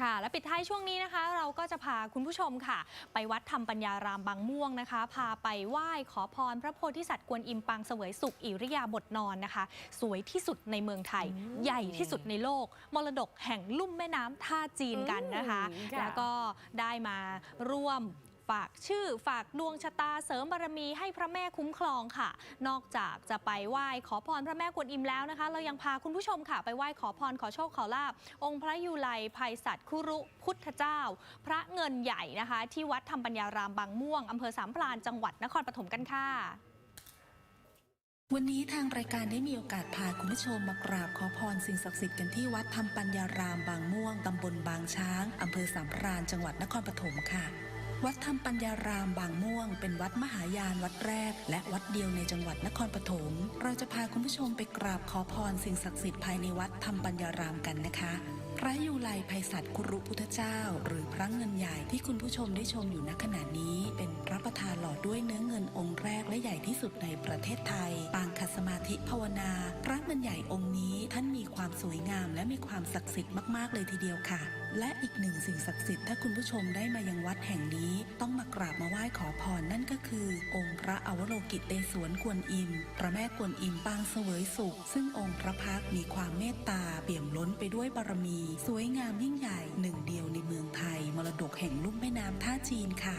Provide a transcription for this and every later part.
ค่ะ และปิดท้ายช่วงนี้นะคะ เราก็จะพาคุณผู้ชมค่ะ ไปวัดธรรมปัญญารามบางม่วงนะคะ พาไปไหว้ขอพรพระโพธิสัตว์กวนอิมปางเสวยสุขอิริยาบถนอนนะคะ สวยที่สุดในเมืองไทย ใหญ่ที่สุดในโลก มรดกแห่งลุ่มแม่น้ำท่าจีนกันนะคะอืมค่ะแล้วก็ได้มาร่วม ฝากชื่อฝากดวงชะตาเสริมบารมีให้พระแม่คุ้มครองค่ะ นอกจากจะไปไหว้ขอพรพระแม่กวนอิมแล้วนะคะ เรายังพาคุณผู้ชมค่ะ ไปไหว้ขอพรขอโชคขอลาบองค์พระยูไลภัยสัตว์คุรุพุทธเจ้า พระเงินใหญ่นะคะ ที่วัดธรรมปัญญารามบางม่วงอำเภอสามพรานจังหวัดนครปฐมกันค่ะวันนี้ทางรายการได้มีโอกาสพาคุณผู้ชมมากราบขอพรสิ่งศักดิ์สิทธิ์กันที่วัดธรรมปัญญารามบางม่วง ตำบลบางช้าง อำเภอสามพราน จังหวัดนครปฐมค่ะ วัดธรรมปัญญารามบางม่วง เป็นวัดมหายานวัดแรก และวัดเดียวในจังหวัดนครปฐมเราจะพาคุณผู้ชมไปกราบขอพรสิ่งศักดิ์สิทธิ์ภายในวัดธรรมปัญญารามกันนะคะ พระยูไลภัยสัตว์คุรุพุทธเจ้า หรือพระเงินใหญ่ที่คุณผู้ชมได้ชมอยู่ณขณะนี้ เป็นพระประธานหล่อด้วยเนื้อเงินองค์แรกและใหญ่ที่สุดในประเทศไทย ปางคัสมาธิภาวนา พระเงินใหญ่องค์นี้ท่านมีความสวยงามและมีความศักดิ์สิทธิ์มากๆเลยทีเดียวค่ะ และอีกหนึ่งสิ่งศักดิ์สิทธิ์ถ้าคุณผู้ชมได้มายังวัดแห่งนี้ ต้องมากราบมาไหว้ขอพรนั่นก็คือ องค์พระอวโลกิตเตศวนกวนอิม พระแม่กวนอิมปางเสวยสุข ซึ่งองค์พระพักมีความเมตตาเปี่ยมล้นไปด้วยบารมีสวยงามยิ่งใหญ่หนึ่งเดียวในเมืองไทย มรดกแห่งลุ่มแม่น้ำท่าจีนค่ะ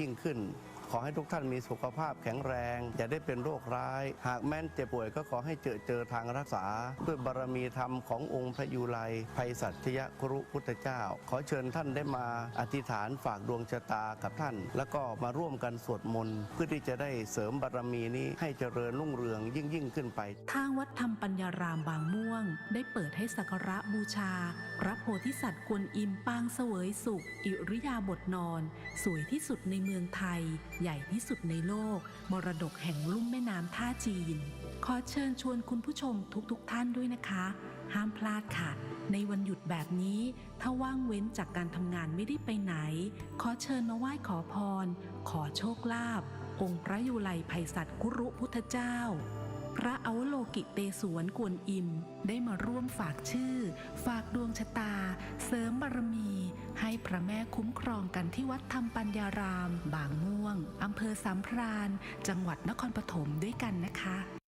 ยิ่งขึ้น ขอให้ทุกท่านมีสุขภาพแข็งแรงอย่าได้เป็นโรคร้าย หากแม้นเจ็บป่วยก็ขอให้เจอเจอทางรักษา ด้วยบารมีธรรมขององค์พระยูไลภัยสัตยครุพุทธเจ้า ขอเชิญท่านได้มาอธิษฐานฝากดวงชะตากับท่าน แล้วก็มาร่วมกันสวดมนต์เพื่อที่จะได้เสริมบารมีนี้ให้เจริญรุ่งเรืองยิ่งยิ่งขึ้นไป ทางวัดธรรมปัญญารามบางม่วง ได้เปิดให้สักการะบูชา พระโพธิสัตว์กวนอิมปางเสวยสุข อิริยาบถนอน สวยที่สุดในเมืองไทยใหญ่ที่สุดในโลก มรดกแห่งลุ่มแม่น้ำท่าจีน ขอเชิญชวนคุณผู้ชมทุกๆทท่านด้วยนะคะ ห้ามพลาดค่ะ ในวันหยุดแบบนี้ ถ้าว่างเว้นจากการทำงานไม่ได้ไปไหน ขอเชิญมาไหว้ขอพร ขอโชคลาภองค์พระยุไลภัยสัตว์กุรุพุทธเจ้า พระอวโลกิเตสวนกวนอิมได้มาร่วมฝากชื่อ ฝากดวงชะตา เสริมบารมี ให้พระแม่คุ้มครองกันที่วัดธรรมปัญญาราม บางม่วงอำเภอสามพราน จังหวัดนครปฐมด้วยกันนะคะ